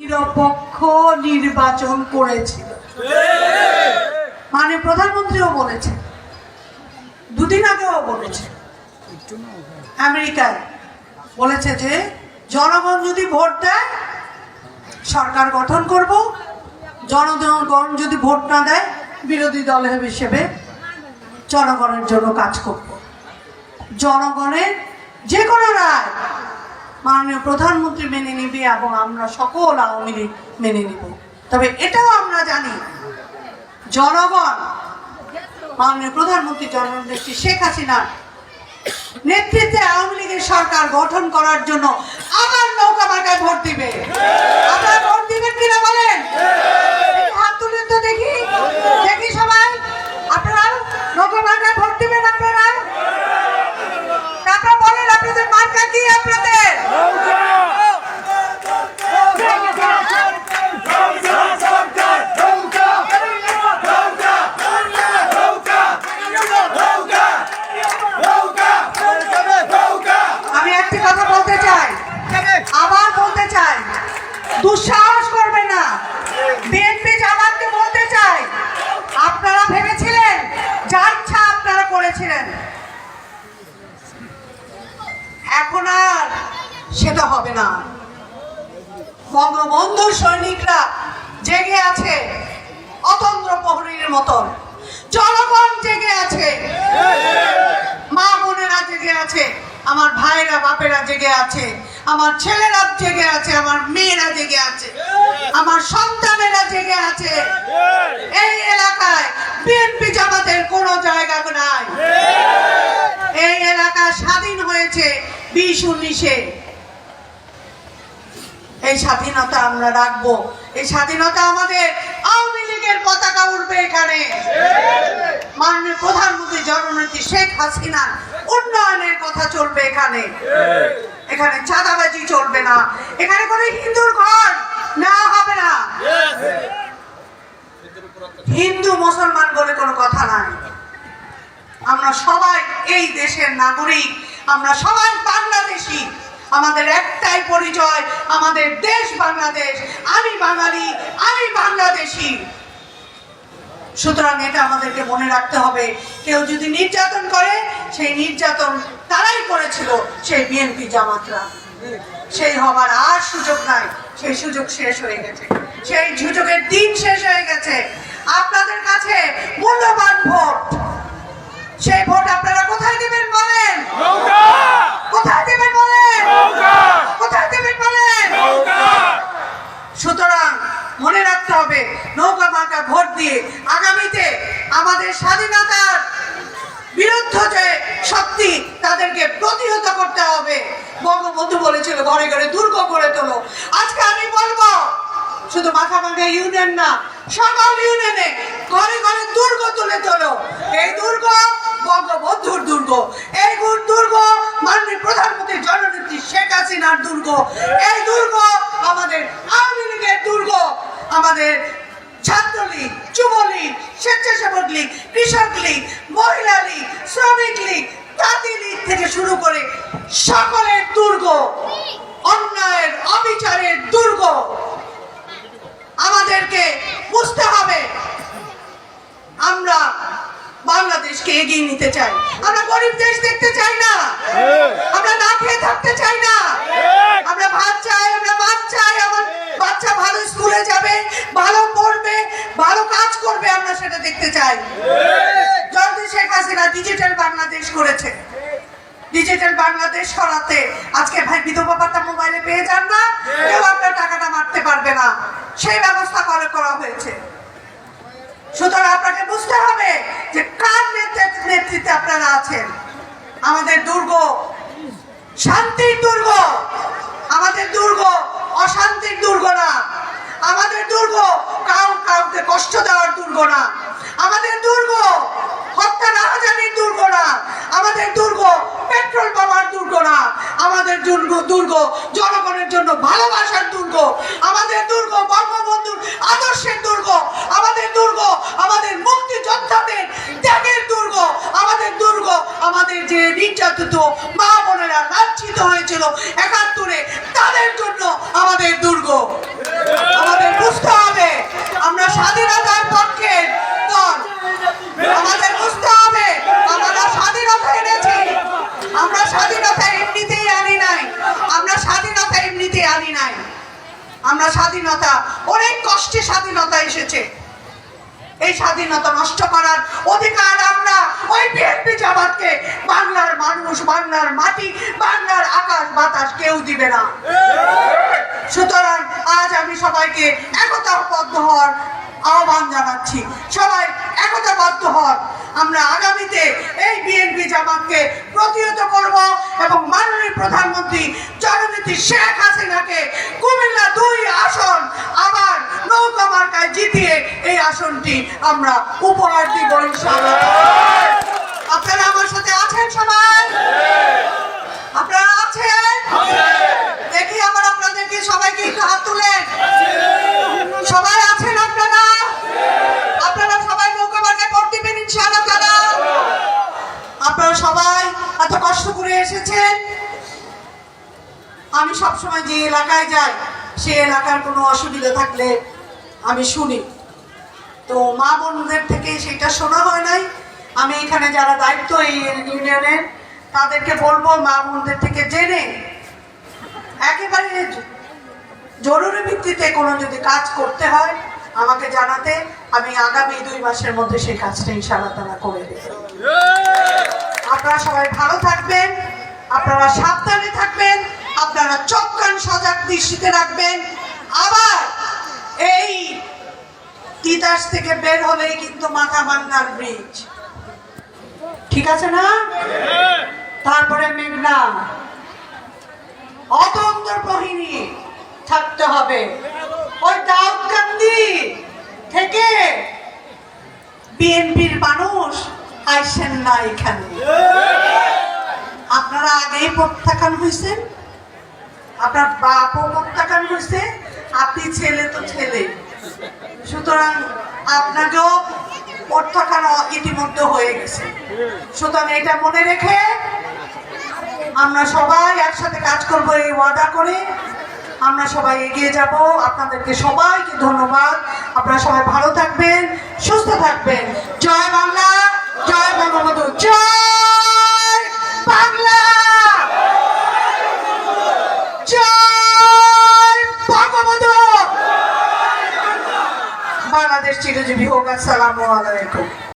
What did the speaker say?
নিরপেক্ষ নির্বাচন করেছিল। মানে প্রধানমন্ত্রীও বলেছে দুদিন আগেও বলেছে আমেরিকায় বলেছে যে, জনগণ যদি ভোট দেয়, সরকার গঠন করব। জনগণ যদি ভোট না দেয়, বিরোধী দল হিসেবে জনগণের জন্য কাজ করব। জনগণের যে কোনো রায় মাননীয় প্রধানমন্ত্রী মেনে নিবে এবং আমরা সকল আওয়ামী লীগ মেনে নিব। তবে এটাও আমরা জানি, জনগণ, মাননীয় প্রধানমন্ত্রী জননেত্রী শেখ হাসিনা নেতৃত্বে আওয়ামী লীগের সরকার গঠন করার জন্য আবার নৌকা মার্কায় ভোট দিবে আপনারা ভোট দিবেন কিনা বলেন একটু হাত তুলে তো দেখি দেখি সবাই আপনারা নৌকা মার্কায় ভোট দিবেন আপনারা আপনারা বলেন আপনাদের মার্কা কি আপনাদের আমি একটি কথা বলতে চাই আবার বলতে চাই দুঃসাহস করবে না বিএনপি জামাতকে বলতে চাই আপনারা ভেবেছিলেন যা ইচ্ছা আপনারা করেছিলেন এখন আর সেটা হবে না বঙ্গবন্ধুর সৈনিকরা জেগে আছে, অতন্ত্র প্রহরীর মতন। জনগণ জেগে আছে। মা বোনেরা জেগে আছে, আমার ভাইরা, বাপেরা জেগে আছে, আমার ছেলেরা জেগে আছে, আমার মেয়েরা জেগে আছে, আমার সন্তানেরা জেগে আছে। এই এলাকায় বিএনপি জামাতের কোনো জায়গা নাই। এই এলাকা স্বাধীন হয়েছে বিশ উনিশে। এই স্বাধীনতা আমরা রাখব। এই স্বাধীনতা আমাদের আওয়ামী লীগের পতাকা উঠবে এখানে। মাননীয় প্রধানমন্ত্রী জননেত্রী শেখ হাসিনা উন্নয়নের কথা চলবে এখানে। এখানে চাঁদাবাজি চলবে না। এখানে কোনো হিন্দুর ঘর না হবে না। হিন্দু মুসলমান বলে কোনো কথা নাই। আমরা সবাই এই দেশের নাগরিক। আমরা সবাই বাংলাদেশি। আমাদের একটাই পরিচয় আমাদের দেশ বাংলাদেশ। আমি বাঙালি আমি বাংলাদেশি। সুতরাং এটা আমাদেরকে মনে রাখতে হবে। কেউ যদি নির্যাতন করে সেই নির্যাতন তারাই করেছিল সেই বিএনপি জামাতরা। সেই হবার আর সুযোগ নাই সেই সুযোগ শেষ হয়ে গেছে। সেই সুযোগের দিন শেষ হয়ে গেছে। আপনাদের কাছে মূল্যবান ভোট। সেই ভোট আপনারা কোথায় দেবেন বলেন? কোথায় দেবেন বলেন কোথায় দেবেন বলেন সুতরাং মনে রাখতে হবে নৌকা মার্কা ভোট দিয়ে আগামীতে আমাদের স্বাধীনতার বিরুদ্ধ যে শক্তি তাদেরকে প্রতিহত করতে হবে বঙ্গবন্ধু বলেছিল, ঘরে ঘরে দুর্গ করে তোলো। আজকে আমি বলব, শুধু মাথা মাথা ইউনিয়ন না, সকল ইউনিয়নে ঘরে ঘরে দুর্গ তুলে তোলো। এই দুর্গ বঙ্গবন্ধুর দুর্গ। এই দুর্গ মাননীয় প্রধানমন্ত্রী জননেত্রী শেখ হাসিনার দুর্গ। এই দুর্গ আমাদের আওয়ামী লীগের দুর্গ। আমাদের ছাত্রলীগ, যুবলীগ, স্বেচ্ছাসেবক লীগ, কৃষক লীগ, মহিলা লীগ, শ্রমিক লীগ তাঁতি লীগ থেকে শুরু করে সকলের দুর্গ অন্যায়ের অবিচারের দুর্গ আমাদেরকে বুঝতে হবে আমরা বাংলাদেশকে এগিয়ে নিতে চাই। আমরা গরিব দেশ দেখতে চাই না। আমরা না খেয়ে থাকতে চাই না। আমরা ভাত চাই আমরা ভাত চাই আমার বাচ্চা ভালো স্কুলে যাবে ভালো পড়বে ভালো কাজ করবে আমরা সেটা দেখতে চাই। জলদি শেখ হাসিনা ডিজিটাল বাংলাদেশ করেছে। ডিজিটাল বাংলাদেশ সরাতে। আজকে ভাই বিধবা ভাতা মোবাইলে পেয়ে যান না। কেউ আপনার টাকাটা মারতে পারবে না। সেই ব্যবস্থা করে করা হয়েছে। সুতরাং আপনাকে বুঝতে হবে যে কার নেতৃত্বে আপনারা আছেন। আমাদের দুর্গ শান্তির দুর্গ। আমাদের দুর্গ অশান্তির দুর্গ না। আমাদের দুর্গ কাউ কাউকে কষ্ট দেওয়ার দুর্গ না। আমাদের দুর্গ হত্যা রাহাজানির দুর্গ না। আমাদের দুর্গ পেট্রোল পাওয়ার দুর্গ না। আমাদের দুর্গ দুর্গ জনগণের জন্য ভালোবাসার দুর্গ। আমাদের দুর্গ বঙ্গবন্ধুর দুর্গ, আমাদের মুক্তিযোদ্ধাদের ত্যাগের দুর্গ, আমাদের দুর্গ, আমাদের যে নির্যাতিত মা বোনেরা লাঞ্ছিত হয়েছিল একাত্তরে, তাদের জন্য আমাদের দুর্গ। আমাদের বুঝতে হবে, আমরা স্বাধীনতার পক্ষের দল। আমাদের বুঝতে হবে, আমরা স্বাধীনতা এনেছি। আমরা স্বাধীনতা এমনিতেই আনি নাই। আমরা স্বাধীনতা এমনিতেই আনি নাই। আমরা স্বাধীনতা, অনেক কষ্টে স্বাধীনতা এসেছে। এই স্বাধীনতা নষ্ট করার অধিকার আমরা ওই বিএনপি জামাতকে, বাংলার মানুষ, বাংলার মাটি, বাংলার আকাশ, বাতাস কেউ দিবে না। সুতরাং আজ আমি সবাইকে একতাবদ্ধ হওয়ার আহ্বান জানাচ্ছি। সবাই একতাবদ্ধ হন। আমরা আগামীতে এই বিএনপি জামাতকে প্রতিহত করব এবং মাননীয় প্রধানমন্ত্রী জননীতি শেখ হাসিনাকে কুমিল্লা দুই আসন আবার নৌকা মার্কায় জিতিয়ে এই আসনটি আমরা উপহার দিব, ইনশাআল্লাহ। আপনারা আমার সাথে আছেন সবাই? আপনারা আছেন? দেখি আমার আপনাদেরকে সবাইকে একটু হাত তুলেন। সবাই আছেন আপনারা? আপনারা সবাই নৌকা মার্কায় ভোট দিবেন, ইনশাআল্লাহ আপনারা সবাই এত কষ্ট করে এসেছেন? আমি সবসময় যে এলাকায় যাই, সে এলাকার কোনো অসুবিধা থাকলে আমি শুনি। তো মা বোনদের থেকে সেটা শোনা হয় নাই। আমি এখানে যারা দায়িত্ব এই ইউনিয়নের তাদেরকে বলব মা বোনদের থেকে জেনে, একেবারে জরুরি ভিত্তিতে কোনো যদি কাজ করতে হয়, আমাকে জানাতে, আমি আগামী দুই মাসের মধ্যে সেই কাজটা ইনশাআল্লাহ তারা করে দেব। আপনারা সবাই ভালো থাকবেন, আপনারা সাবধানে থাকবেন, আপনারা চোখ কান সজাগ দৃষ্টিতে রাখবেন। আবার এই তিতাস থেকে বের হলেই কিন্তু মাথা বান্নার ব্রিজ ঠিক আছে না? তারপরে মেঘনা। অতন্তর প্রহিনী থাকতে হবে। ওই দাউদকান্দি থেকে বিএনপির মানুষ আইসেন না এখানে। আপনারা আগেই প্রত্যাখ্যান হয়েছেন। আপনার বাপও প্রত্যাখ্যান হয়েছে। আপনি ছেলে তো ছেলে। সুতরাং আপনাকেও প্রত্যাখ্যান ইতিমধ্যে হয়ে গেছে। সুতরাং এটা মনে রেখে আমরা সবাই একসাথে কাজ করব, এই ওয়াদা করে আমরা সবাই এগিয়ে যাব। আপনাদেরকে সবাইকে ধন্যবাদ। আপনারা সবাই ভালো থাকবেন, সুস্থ থাকবেন। জয় বাংলা। আসসালামু আলাইকুম